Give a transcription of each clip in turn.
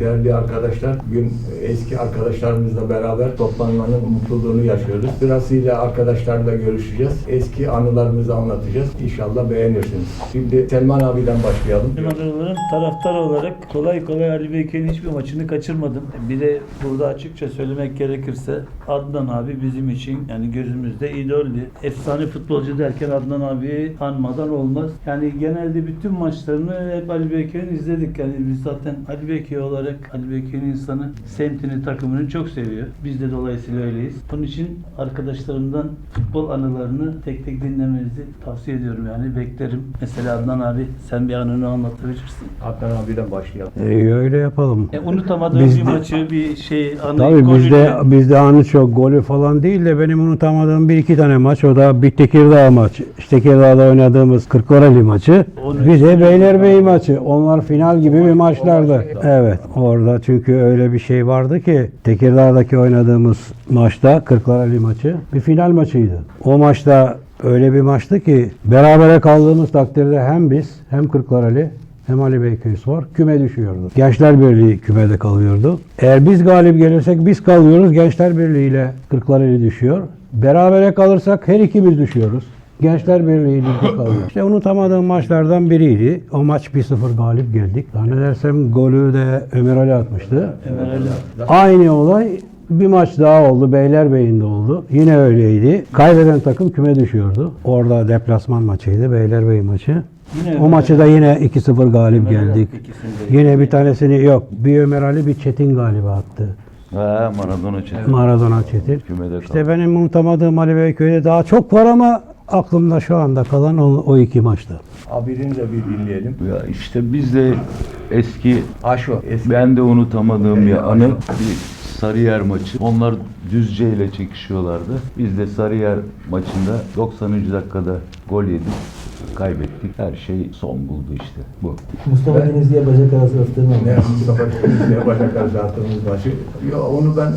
Değerli arkadaşlar, bugün eski arkadaşlarımızla beraber toplanmanın mutluluğunu yaşıyoruz. Sırasıyla arkadaşlarla görüşeceğiz. Eski anılarımızı anlatacağız. İnşallah beğenirsiniz. Şimdi Selman abiden başlayalım. Limanların taraftar olarak kolay kolay Ali Beyke'nin hiçbir maçını kaçırmadım. Bir de burada açıkça söylemek gerekirse Adnan abi bizim için yani gözümüzde idoldü. Efsane futbolcu derken Adnan abiyi anmadan olmaz. Yani genelde bütün maçlarını hep Ali Beyke'nin izledik. Yani biz zaten Ali Beyke olarak Ali Beyke'nin insanı semtini, takımını çok seviyor. Biz de dolayısıyla öyleyiz. Bunun için arkadaşlarımdan futbol anılarını tek tek dinlemenizi tavsiye ediyorum yani beklerim. Mesela Adnan abi sen bir anını anlatabilirsin. Adnan abiden başlayalım. E, öyle yapalım. E, unutamadığım Biz bir de- maçı, bir şey, anı, Tabii bizde bizde anı çok golü falan değil de benim unutamadığım bir iki tane maç o da bir Tekirdağ maç. İşte Tekirdağ'da oynadığımız Kırklareli maçı. Bir de. Beylerbeyi maçı. Onlar final gibi bir maçlardı. Evet. Orada çünkü öyle bir şey vardı ki Tekirdağ'daki oynadığımız maçta Kırklareli maçı bir final maçıydı. O maçta öyle bir maçtı ki berabere kaldığımız takdirde hem biz hem Kırklareli hem Ali Beyköyspor küme düşüyordu. Gençler Birliği kümede kalıyordu. Eğer biz galip gelirsek biz kalıyoruz. Gençler Birliği ile Kırklareli düşüyor. Berabere kalırsak her ikimiz düşüyoruz. Gençler Birliği ligde kalıyor. İşte unutamadığım maçlardan biriydi. O maç 1-0 galip geldik. Zannedersem golü de Ömer Ali atmıştı. Ömer Ali. Aynı olay bir maç daha oldu. Beylerbeyi'nde oldu. Yine öyleydi. Kaybeden takım küme düşüyordu. Orada deplasman maçıydı. Beylerbeyi maçı. Yine O maçı da yine 2-0 galip Ömer geldik. Yine bir tanesini yok. Bir Ömer Ali bir Çetin galiba attı. Ha Maradona çetin. Maradona Çetin. Kümede İşte kaldı. benim unutamadığım Ali Beyköy'de daha çok var ama aklımda şu anda kalan o, o iki maçtı. Abinin de bir dinleyelim. Ya işte biz de eski Aşo. Eski. ben de unutamadığım bir anı bir Sarıyer maçı. Onlar Düzce ile çekişiyorlardı. Biz de Sarıyer maçında 90. dakikada gol yedik. Kaybettik. Her şey son buldu işte. Bu. Mustafa Ben- Denizli'ye bacak arası anladım. Mustafa Denizli'ye bacak arası attığımız maçı. Ya onu ben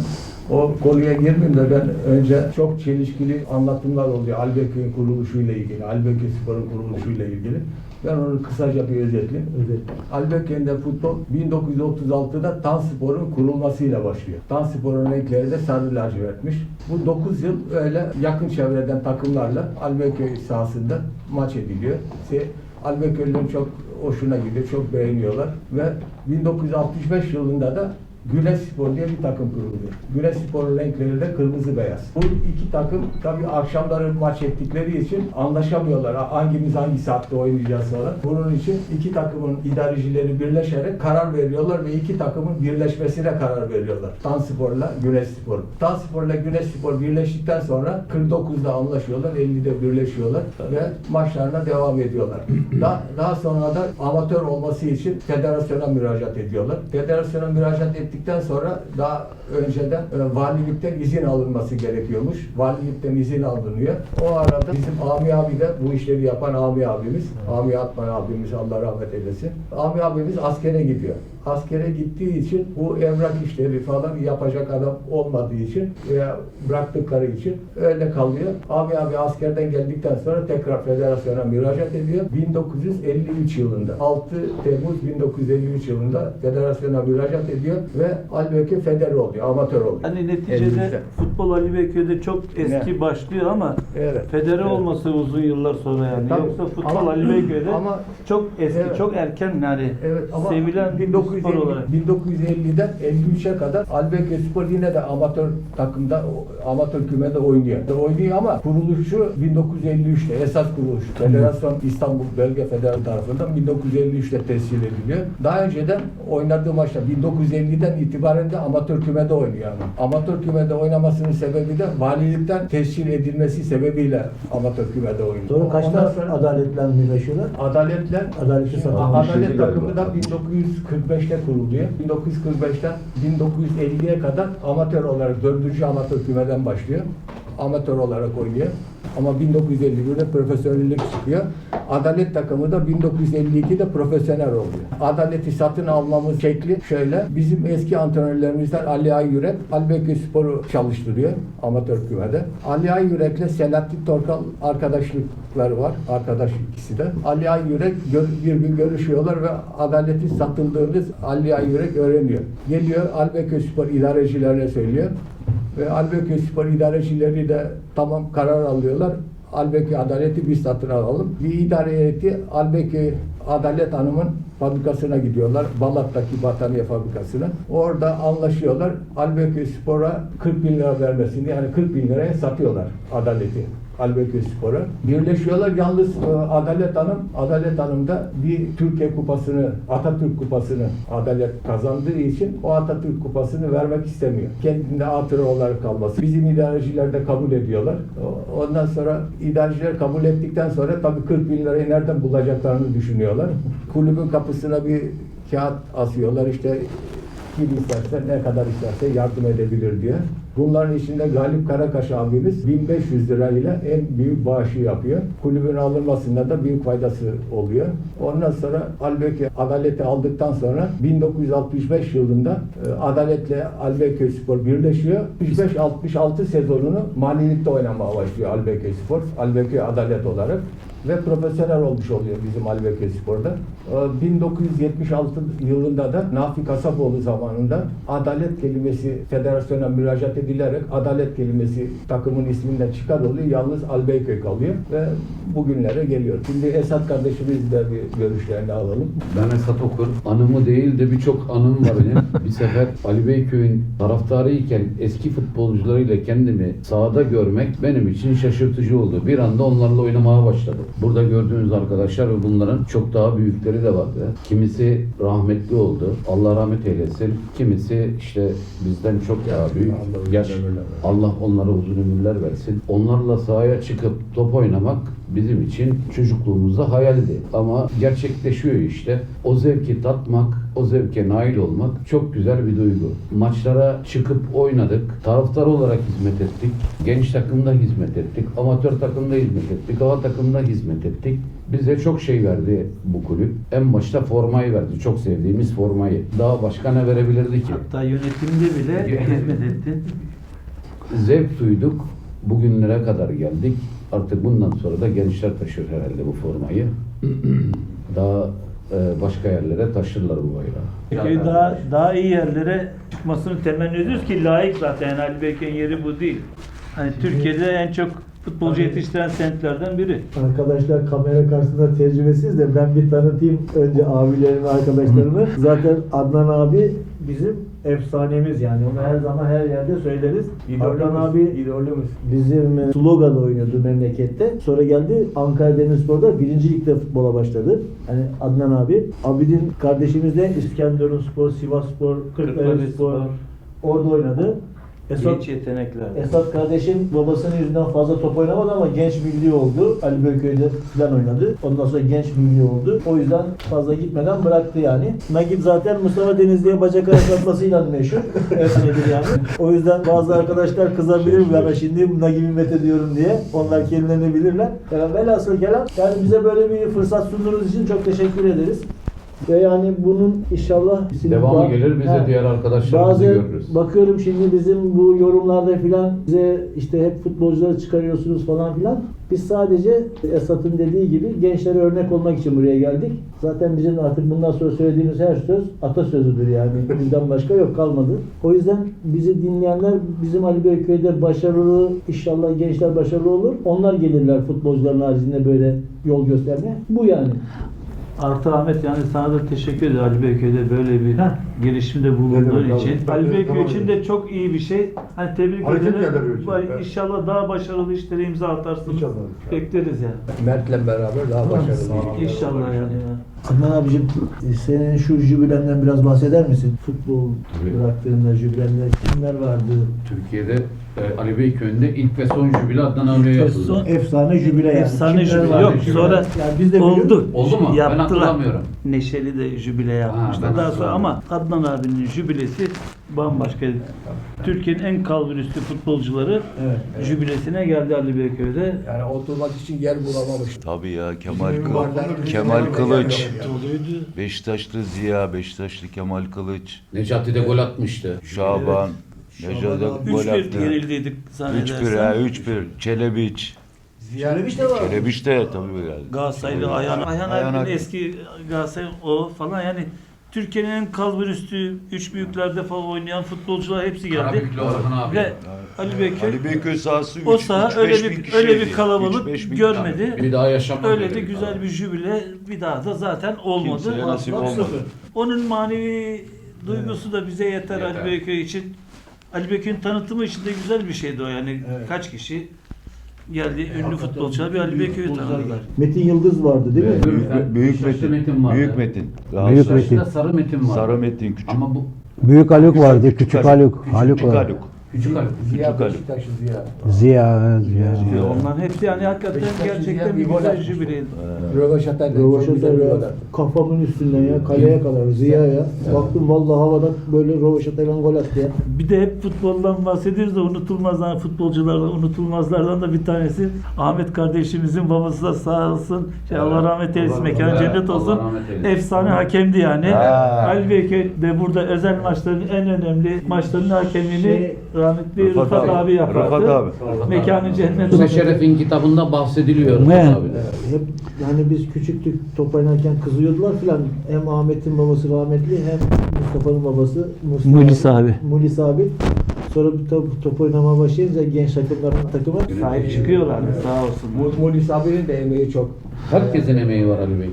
o konuya girmeyeyim de ben önce çok çelişkili anlatımlar oluyor. Albeköy'ün kuruluşuyla ilgili, Albeköy Spor'un kuruluşuyla ilgili. Ben onu kısaca bir özetleyeyim. Evet. Albeköy'de futbol 1936'da Tanspor'un kurulmasıyla başlıyor. Tanspor'un renkleri de sarı lacivertmiş. Bu 9 yıl öyle yakın çevreden takımlarla Albeköy sahasında maç ediliyor. İşte Albeköy'ün çok hoşuna gidiyor, çok beğeniyorlar ve 1965 yılında da Güneş Spor diye bir takım kuruluyor. Güneş Spor'un renkleri de kırmızı beyaz. Bu iki takım tabii akşamları maç ettikleri için anlaşamıyorlar. Hangimiz hangi saatte oynayacağız falan. Bunun için iki takımın idarecileri birleşerek karar veriyorlar ve iki takımın birleşmesine karar veriyorlar. Tanspor'la Güneş Spor. Tanspor'la Güneş Spor birleştikten sonra 49'da anlaşıyorlar, 50'de birleşiyorlar ve maçlarına devam ediyorlar. Daha, daha sonra da amatör olması için federasyona müracaat ediyorlar. Federasyona müracaat ettikten sonra daha önceden e, valilikten izin alınması gerekiyormuş. Valilikten izin alınıyor. O arada bizim Ami abi de bu işleri yapan Ami abimiz, Ami Atman abimiz Allah rahmet eylesin. Ami abimiz askere gidiyor. Askere gittiği için bu evrak işleri falan yapacak adam olmadığı için veya bıraktıkları için öyle kalıyor. Ami abi askerden geldikten sonra tekrar federasyona müracaat ediyor. 1953 yılında 6 Temmuz 1953 yılında federasyona müracaat ediyor ve Albeke feder oluyor, amatör oluyor. Hani neticede 53'te. futbol Ali Beyköy'de çok eski Evet. başlıyor ama Evet. federe Evet. olması uzun yıllar sonra yani. Tabii. Yoksa futbol Ama- Ali Beyköy'de ama- çok eski, Evet. çok erken yani Evet ama sevilen bir 1950, spor olarak. 1950'den 53'e kadar Albeke Spor yine de amatör takımda, amatör kümede oynuyor. Oynuyor ama kuruluşu 1953'te esas kuruluş. Federasyon İstanbul Bölge Federasyonu tarafından 1953'te tescil ediliyor. Daha önceden oynadığı maçta 1950'den itibaren de amatör kümede oynuyor ama. Amatör kümede oynamasının sebebi de valilikten tescil edilmesi sebebiyle amatör kümede oynuyor. Ondan kaçta adaletle birleşiyorlar? Adaletle Adaletli. Adalet takımı da galiba. 1945'te kuruluyor. 1945'ten 1950'ye kadar amatör olarak 4. amatör kümeden başlıyor. Amatör olarak oynuyor. Ama 1951'de profesyonellik çıkıyor. Adalet takımı da 1952'de profesyonel oluyor. Adaleti satın almamız şekli şöyle. Bizim eski antrenörlerimizden Ali Ay Yürek, Albeköy Spor'u çalıştırıyor amatör kümede. Ali Ay Yürek'le Selahattin Torkal arkadaşlıkları var. Arkadaş ikisi de. Ali Ay Yürek gör- bir gün görüşüyorlar ve adaleti satıldığını Ali Ay Yürek öğreniyor. Geliyor Albeköy Spor idarecilerine söylüyor. Ve Albeköy Spor idarecileri de tamam karar alıyorlar. Albeköy Adaleti biz satın alalım. Bir idare heyeti Albeköy Adalet Hanım'ın fabrikasına gidiyorlar. Balat'taki battaniye fabrikasına. Orada anlaşıyorlar. Albeköy Spor'a 40 bin lira vermesini yani 40 bin liraya satıyorlar Adaleti. Albeköy Spor'a. Birleşiyorlar. Yalnız e, Adalet Hanım, Adalet Hanım da bir Türkiye kupasını, Atatürk kupasını Adalet kazandığı için o Atatürk kupasını vermek istemiyor. Kendinde hatıra olarak kalması. Bizim idareciler de kabul ediyorlar. Ondan sonra idareciler kabul ettikten sonra tabii 40 bin lirayı nereden bulacaklarını düşünüyorlar. Kulübün kapısına bir kağıt asıyorlar işte kim isterse ne kadar isterse yardım edebilir diye. Bunların içinde Galip Karakaş abimiz 1500 lirayla en büyük bağışı yapıyor. Kulübün alınmasında da büyük faydası oluyor. Ondan sonra Albeköy Adalet'i aldıktan sonra 1965 yılında e, Adalet'le Albeköy Spor birleşiyor. 65-66 sezonunu Malilik'te oynamaya başlıyor Albeköy Spor. Albeköy Adalet olarak ve profesyonel olmuş oluyor bizim Albeköy Spor'da. Ee, 1976 yılında da Nafi Kasapoğlu zamanında adalet kelimesi federasyona müracaat edilerek adalet kelimesi takımın isminden çıkar oluyor. Yalnız Albeköy kalıyor ve bugünlere geliyor. Şimdi Esat kardeşimiz de bir görüşlerini alalım. Ben Esat Okur. Anımı değil de birçok anım var benim. bir sefer Ali Beyköy'ün taraftarıyken eski futbolcularıyla kendimi sahada görmek benim için şaşırtıcı oldu. Bir anda onlarla oynamaya başladım. Burada gördüğünüz arkadaşlar ve bunların çok daha büyükleri de vardı. Kimisi rahmetli oldu. Allah rahmet eylesin. Kimisi işte bizden çok daha büyük. Yaş. Allah onlara uzun ömürler versin. Onlarla sahaya çıkıp top oynamak bizim için çocukluğumuzda hayaldi. Ama gerçekleşiyor işte. O zevki tatmak, o zevke nail olmak çok güzel bir duygu. Maçlara çıkıp oynadık. Taraftar olarak hizmet ettik. Genç takımda hizmet ettik. Amatör takımda hizmet ettik. Hava takımda hizmet ettik. Bize çok şey verdi bu kulüp. En başta formayı verdi. Çok sevdiğimiz formayı. Daha başka ne verebilirdi ki? Hatta yönetimde bile hizmet ettin. zevk duyduk. Bugünlere kadar geldik. Artık bundan sonra da gençler taşır herhalde bu formayı. Daha e, başka yerlere taşırlar bu bayrağı. Köy daha daha iyi yerlere çıkmasını temenni ediyoruz ki layık zaten yani Ali yeri bu değil. Hani Türkiye'de en çok futbolcu yetiştiren semtlerden biri. Arkadaşlar kamera karşısında tecrübesiz de ben bir tanıtayım önce abilerimi, arkadaşlarımı. Zaten Adnan abi bizim efsanemiz yani onu her zaman her yerde söyleriz. Adnan abi idolümüz. bizim e, Sloga'da oynuyordu memlekette. Sonra geldi Ankara Demirspor'da birinci ligde futbola başladı. Hani Adnan abi. Abidin kardeşimiz de İskenderun Spor, Sivas Spor, Kırklareli Spor. Orada oynadı. Esat, Genç yetenekler. Esat kardeşim babasının yüzünden fazla top oynamadı ama genç milli oldu. Ali Beyköy'de falan oynadı. Ondan sonra genç milli oldu. O yüzden fazla gitmeden bıraktı yani. Nagip zaten Mustafa Denizli'ye bacak ayak atmasıyla meşhur. Efsanedir yani. O yüzden bazı arkadaşlar kızabilir bana şimdi Nagip'i met ediyorum diye. Onlar kendilerini bilirler. Yani velhasıl kelam yani bize böyle bir fırsat sunduğunuz için çok teşekkür ederiz. Ve yani bunun inşallah Devamı Ba- gelir bize Ha. diğer arkadaşlarımızı Bazen görürüz. bakıyorum şimdi bizim bu yorumlarda filan bize işte hep futbolcuları çıkarıyorsunuz falan filan. Biz sadece Esat'ın dediği gibi gençlere örnek olmak için buraya geldik. Zaten bizim artık bundan sonra söylediğimiz her söz atasözüdür yani. Bizden başka yok kalmadı. O yüzden bizi dinleyenler bizim Ali Beyköy'de başarılı, inşallah gençler başarılı olur. Onlar gelirler futbolcuların haricinde böyle yol göstermeye. Bu yani. Artı Ahmet yani sana da teşekkür ederim Ali Beyköy'de böyle bir girişimde bulunduğun Evet, için. tamam. Ali Beyköy Tamam. için de çok iyi bir şey. Hani tebrik Hareket ederim. evet. İnşallah daha başarılı işlere imza atarsınız. İnşallah. Bekleriz yani. Mert'le beraber daha başarılı. İnşallah yani. Adnan abicim senin şu jübilenden biraz bahseder misin? Futbol Tabii. bıraktığında jübilenler kimler vardı? Türkiye'de Ee, Ali Bey köyünde ilk ve son jübile Adnan ve yapıldı. son- Efsane jübile yani. Efsane Kimler jübile. Yok jübile. sonra Yani biz de biliyoruz. oldu. Oldu mu? Ben Yaptılar. hatırlamıyorum. Neşeli de jübile yapmışlar. ben Daha sonra ama hatırlamıyorum. Adnan abinin jübilesi bambaşka. Türkiye'nin en kalburüstü futbolcuları Evet. jübilesine geldi Ali Beyköy'de. Yani oturmak için yer bulamamış. Tabii ya Kemal Kılıç. Kemal Kılıç. Beşiktaşlı Ziya, Beşiktaşlı Kemal Kılıç. Necati de gol atmıştı. Şaban. Necati gol 3-1 attı. yenildiydik 3-1 zannedersem. ha 3-1. Çelebiç. Çelebiş de var. Çelebiç de tabii geldi. Galatasaraylı Ayhan, Ayhan Ayhan abinin Ak- eski Galatasaray o falan yani Türkiye'nin en kalburüstü üç büyüklerde falan oynayan futbolcular hepsi geldi. Karabüklü Orhan abi. Ve Ali Beyköy Ali Beyköy sahası 3 o saha öyle bir öyle bir kalabalık görmedi. Bir daha yaşamadı. Öyle de güzel bir jübile bir daha da zaten olmadı. Kimseye nasip olmadı. Onun manevi duygusu da bize yeter, Yeter. Ali Beyköy için. Ali Beyköy'ün tanıtımı için de güzel bir şeydi o yani Evet. kaç kişi geldi ünlü futbolcular bir Ali Beyköy'ü tanıdılar. Metin Yıldız vardı değil mi? Büyük, büyük Beşiktaş'ta Metin. Metin vardı. Büyük Metin. Büyük Metin. Sarı metin var. Sarı Metin küçük. Ama bu Büyük Haluk vardı, Küçük Küçük Haluk. Haluk. Haluk Küçük var. Haluk. Küçük Ali. Ziya Küçük. Beşiktaşlı Ziya. Ziya, Ziya. İşte onların hepsi yani hakikaten Beşiktaş'ın gerçekten bir bir gol güzel atmıştı. jübileydi. Rövaşata'yla Rovaşata'yla attı. kafamın üstünden ya kaleye kadar Ziya'ya. Baktım vallahi havada böyle Rovaşata'yla gol attı ya. Bir de hep futboldan bahsediyoruz da unutulmazlar futbolculardan unutulmazlardan da bir tanesi Ahmet kardeşimizin babası da sağ olsun. Şey, Allah rahmet eylesin, mekanı Evet, cennet Allah olsun. rahmet eylesin. Efsane hakemdi yani. Ha. Beyköy de burada özel maçların en önemli maçların hakemliğini Şey, rahmetli Rıfat, Rıfat abi. abi yapardı. Rıfat abi. Mekanı cennet olsun. Şeref'in kitabında bahsediliyor. Ne? Rıfat abi. Hep yani biz küçüktük top oynarken kızıyordular filan. Hem Ahmet'in babası rahmetli hem Mustafa'nın babası Mustafa, Mulis abi. Mulis abi. Sonra bir top, top oynamaya başlayınca genç takımların takımı Sahip çıkıyorlardı sağ olsun. Mulis abinin de emeği çok. Herkesin emeği var Ali Bey.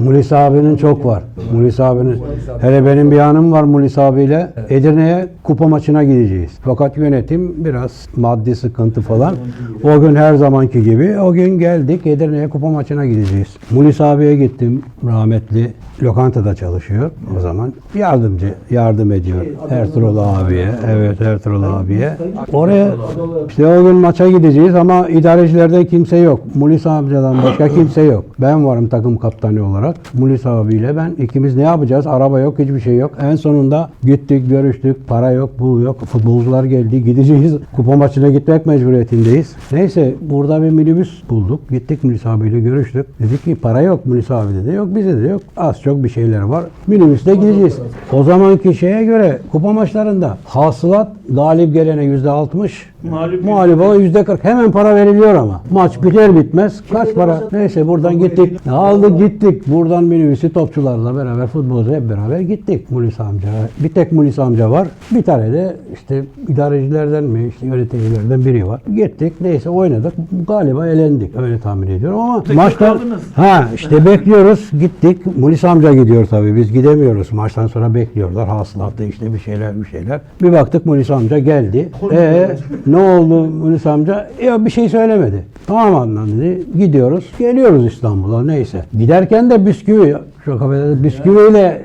Mulis abinin çok var. Mulis abinin. Hele benim bir anım var Mulis abiyle. Edirne'ye kupa maçına gideceğiz. Fakat yönetim biraz maddi sıkıntı falan. O gün her zamanki gibi o gün geldik Edirne'ye kupa maçına gideceğiz. Mulis abiye gittim rahmetli. Lokantada çalışıyor o zaman. Yardımcı, yardım ediyor. Ertuğrul abiye. Evet Ertuğrul abiye. Oraya işte o gün maça gideceğiz ama idarecilerden kimse yok. Mulis amcadan başka kimse yok. Ben varım takım kaptanı olarak. Mulis abiyle ben ikimiz ne yapacağız? Araba yok, hiçbir şey yok. En sonunda gittik, görüştük. Para yok, pul yok. Futbolcular geldi. Gideceğiz. Kupa maçına gitmek mecburiyetindeyiz. Neyse burada bir minibüs bulduk. Gittik Mulis abiyle görüştük. Dedik ki para yok Mulis abi dedi. Yok bize de yok. Az çok bir şeyler var. Minibüste gideceğiz. O zamanki şeye göre kupa maçlarında hasılat galip gelene yüzde altmış. Mağlup Mağluba yüzde 40. Hemen para veriliyor ama. Maç biter bitmez. Kaç para? Neyse buradan gittik. Aldık gittik. Buradan minibüsü topçularla beraber futbolcu hep beraber gittik. Mulis amca. Bir tek Mulis amca var. Bir tane de işte idarecilerden mi işte yöneticilerden biri var. Gittik. Neyse oynadık. Galiba elendik. Öyle tahmin ediyorum ama maçlar kaldınız. ha işte bekliyoruz. Gittik. Mulis amca gidiyor tabii. Biz gidemiyoruz. Maçtan sonra bekliyorlar. Hasılatı işte bir şeyler bir şeyler. Bir baktık Mulis amca geldi. E ne oldu Mulis amca? Ya bir şey söylemedi. Tamam Adnan dedi. Gidiyoruz. Geliyoruz İstanbul'a neyse. Giderken de bisküvi çok affedersiniz bisküviyle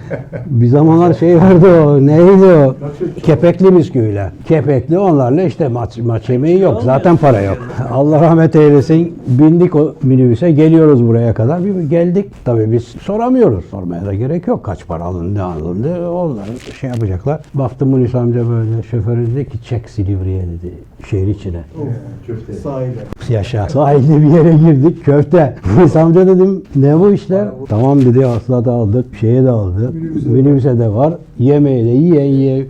bir zamanlar şey vardı o neydi o kepekli bisküviler. Kepekli onlarla işte maç, maç yemeği yok. Zaten para yok. Allah rahmet eylesin. Bindik o minibüse geliyoruz buraya kadar. Bir geldik. Tabii biz soramıyoruz. Sormaya da gerek yok. Kaç para alındı alındı. Onlar şey yapacaklar. Baktım Mulis amca böyle şoförü dedi ki çek Silivri'ye dedi. Şehir içine. sahile. Yaşa. Sahilde bir yere girdik. Köfte. Polis amca dedim ne bu işler? Tamam dedi asla da aldık. Şeye de aldı. Minibüse de var. Yemeği de yiyen ye.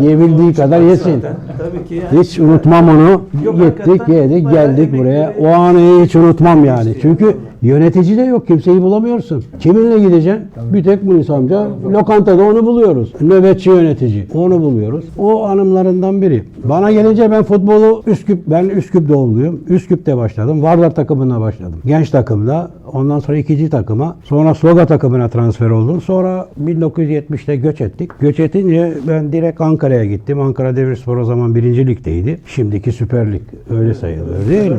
Yiyebildiği kadar yesin. Tabii ki yani. Hiç unutmam onu. Yok, Gittik, hakikaten yedik, geldik buraya. O anı hiç unutmam yani. Çünkü yönetici de yok. Kimseyi bulamıyorsun. Kiminle gideceksin? Bir tek Munis amca. Lokantada onu buluyoruz. Nöbetçi yönetici. Onu buluyoruz. O anımlarından biri. Bana gelince ben futbolu Üsküp, ben Üsküp doğumluyum. Üsküp'te başladım. Vardar takımına başladım. Genç takımda. Ondan sonra ikinci takıma. Sonra Sloga takımına transfer oldum. Sonra 1970'te göç ettik. Göç edince ben direkt Ankara'ya gittim. Ankara Demirspor o zaman birinci ligdeydi. Şimdiki Süper Lig öyle sayılır değil mi?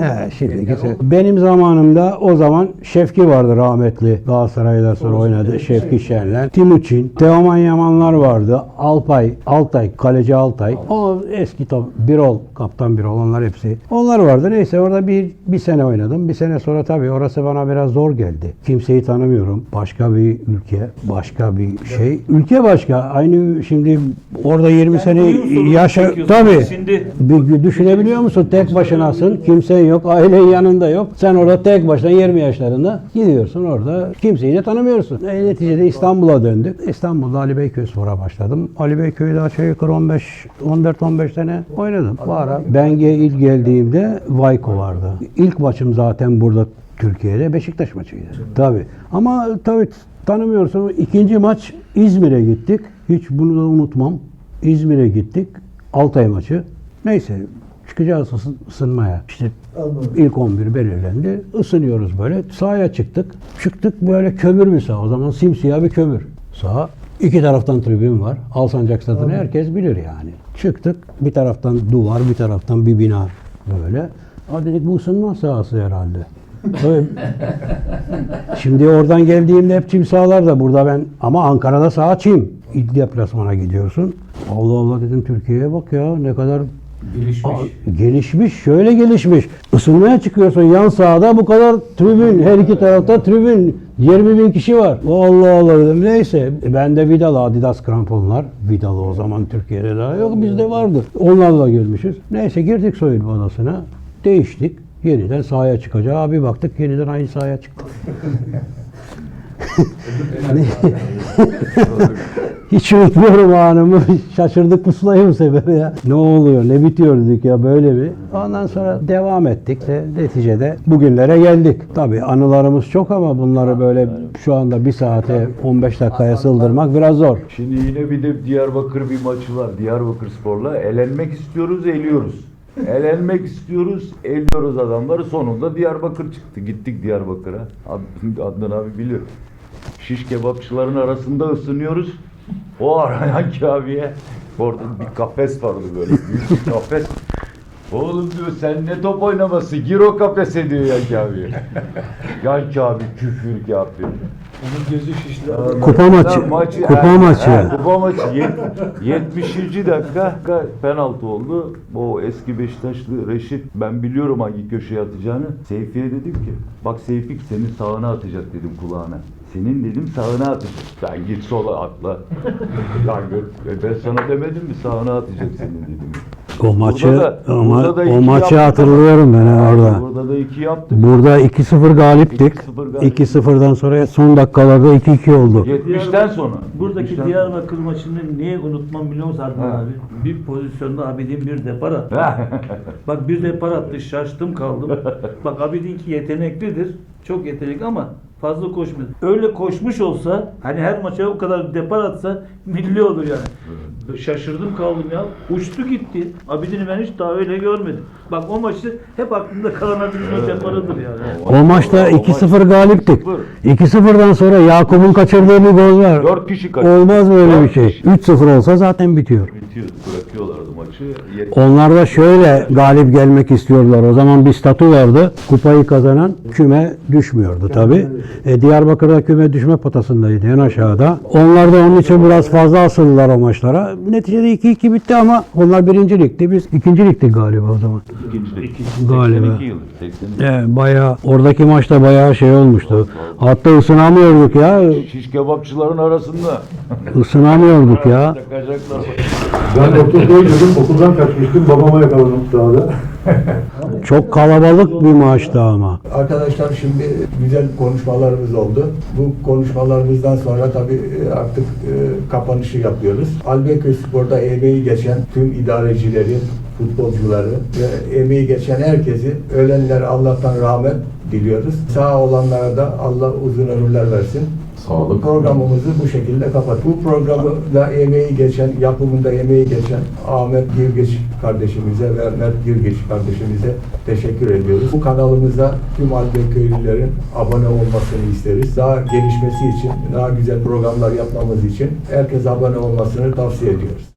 He, şimdiki Benim zamanımda o zaman Şevki vardı rahmetli. Galatasaray'da sonra oynadı. Şevki Şenler. Timuçin. Teoman Yamanlar vardı. Alpay. Altay. Kaleci Altay. O eski top. Birol. Kaptan Birol. Onlar hepsi. Onlar vardı. Neyse orada bir, bir sene oynadım. Bir sene sonra tabii orası bana biraz zor geldi. Kimseyi tanımıyorum. Başka bir ülke. Başka bir şey. Ülke başka. Aynı şimdi orada 20 sene uyum sorunu yaşa... Tabii. Şimdi- Bir düşünebiliyor musun? Tek başınasın. Kimse yok. Ailen yanında yok. Sen orada tek başına 20 yaşlarında gidiyorsun orada. Kimseyi de tanımıyorsun. E, neticede İstanbul'a döndük. İstanbul'da Ali Beyköy Spor'a başladım. Ali Beyköy'de aşağı yukarı 15 14-15 sene oynadım. Bu ara ben ge- ilk geldiğimde Vayko vardı. İlk maçım zaten burada Türkiye'de Beşiktaş maçıydı. Tabii. Ama tabii tanımıyorsun. İkinci maç İzmir'e gittik. Hiç bunu da unutmam. İzmir'e gittik. Altay maçı. Neyse çıkacağız ısın- ısınmaya. İşte ilk 11 belirlendi. Isınıyoruz böyle. Sahaya çıktık. Çıktık böyle kömür bir saha. O zaman simsiyah bir kömür saha. İki taraftan tribün var. Alsancak stadını herkes bilir yani. Çıktık. Bir taraftan duvar, bir taraftan bir bina böyle. Aa dedik bu ısınma sahası herhalde. Tabii. Şimdi oradan geldiğimde hep çim sahalar da burada ben ama Ankara'da saha çim. İlk deplasmana gidiyorsun. Allah Allah dedim Türkiye'ye bak ya ne kadar Gelişmiş. Aa, gelişmiş, şöyle gelişmiş. Isınmaya çıkıyorsun yan sahada bu kadar tribün, her iki tarafta tribün. 20 bin kişi var. Allah Allah dedim. Neyse. E, Ben de Vidal, Adidas kramponlar. Vidal o zaman Türkiye'de daha yok. Bizde vardı. Onlarla gelmişiz. Neyse girdik soyunma odasına. Değiştik. Yeniden sahaya çıkacağız. Bir baktık yeniden aynı sahaya çıktık. Hiç unutmuyorum anımı. Şaşırdık pusulayı bu sefer ya. Ne oluyor, ne bitiyor dedik ya böyle bir. Ondan sonra devam ettik. İşte neticede bugünlere geldik. Tabii anılarımız çok ama bunları böyle şu anda bir saate 15 dakikaya sığdırmak biraz zor. Şimdi yine bir de Diyarbakır bir maçı var. Diyarbakır Spor'la. Elenmek istiyoruz, eliyoruz. Elenmek istiyoruz, eliyoruz adamları. Sonunda Diyarbakır çıktı. Gittik Diyarbakır'a. Ad- Adnan abi biliyor. Şiş kebapçıların arasında ısınıyoruz. O ara Yanki abiye orada bir kafes vardı böyle. Büyük bir kafes. Oğlum diyor sen ne top oynaması gir o kafese diyor Yanki abiye. Yanki abi küfür yapıyor. Onun gözü şişti. Kupa maçı, kupa he, maçı. he, kupa maçı. Yet- 70. dakika penaltı oldu. O eski Beşiktaşlı Reşit ben biliyorum hangi köşeye atacağını. Seyfi'ye dedim ki bak Seyfik senin sağına atacak dedim kulağına. Senin dedim sağına atacak. Sen git sola atla. Lan gör, e ben sana demedim mi sağına atacak senin dedim. O maçı, Burada da- o, ma- burada da o maçı yaptık hatırlıyorum ben ama- orada. Burada da iki yaptık. Burada 2-0 galiptik. 2-0 galip. 2-0'dan sonra son dakikalarda 2-2 oldu. 70'ten sonra. Buradaki 70'ten Diyarbakır maçını niye unutmam biliyor musun Ha. abi? Bir pozisyonda Abidin bir depar attı. Bak bir depar attı şaştım kaldım. Bak Abidin ki yeteneklidir. Çok yetenekli ama fazla koşmuyor. Öyle koşmuş olsa hani her maça o kadar depar atsa milli olur yani. Şaşırdım kaldım ya. Uçtu gitti. Abidin'i ben hiç daha öyle görmedim. Bak o maçı hep aklımda kalan Abidin o deparıdır yani. O maçta 2-0 galiptik. 2-0'dan sonra Yakup'un kaçırdığı bir gol var. 4 kişi kaçırdı. Olmaz böyle bir şey. kişi. 3-0 olsa zaten bitiyor. Bitiyordu, bırakıyorlardı Onlar da şöyle galip gelmek istiyorlar. O zaman bir statü vardı. Kupayı kazanan küme düşmüyordu tabi. E, Diyarbakır'da küme düşme potasındaydı en aşağıda. Onlar da onun için biraz fazla asıldılar o maçlara. Neticede 2-2 bitti ama onlar birinci ligdi. Biz ikinci ligdik galiba o zaman. İkinci Galiba. 82 yıldır. 82. E, bayağı oradaki maçta bayağı şey olmuştu. Hatta ısınamıyorduk ya. Şiş kebapçıların arasında. Isınamıyorduk ya. Takacaklar. Ben 30 değildim, okuldan kaçmıştım, babama yakaladım sahada. Çok kalabalık bir maçtı ama. Arkadaşlar şimdi güzel konuşmalarımız oldu. Bu konuşmalarımızdan sonra tabii e, artık e, kapanışı yapıyoruz. Albeköy Spor'da emeği geçen tüm idarecileri, futbolcuları ve emeği geçen herkesi ölenlere Allah'tan rahmet diliyoruz. Sağ olanlara da Allah uzun ömürler versin. Sağlık. Programımızı bu şekilde kapat. Bu programı da emeği geçen, yapımında emeği geçen Ahmet Girgeç kardeşimize ve Mert Girgeç kardeşimize teşekkür ediyoruz. Bu kanalımıza tüm Albay köylülerin abone olmasını isteriz. Daha gelişmesi için, daha güzel programlar yapmamız için herkes abone olmasını tavsiye ediyoruz.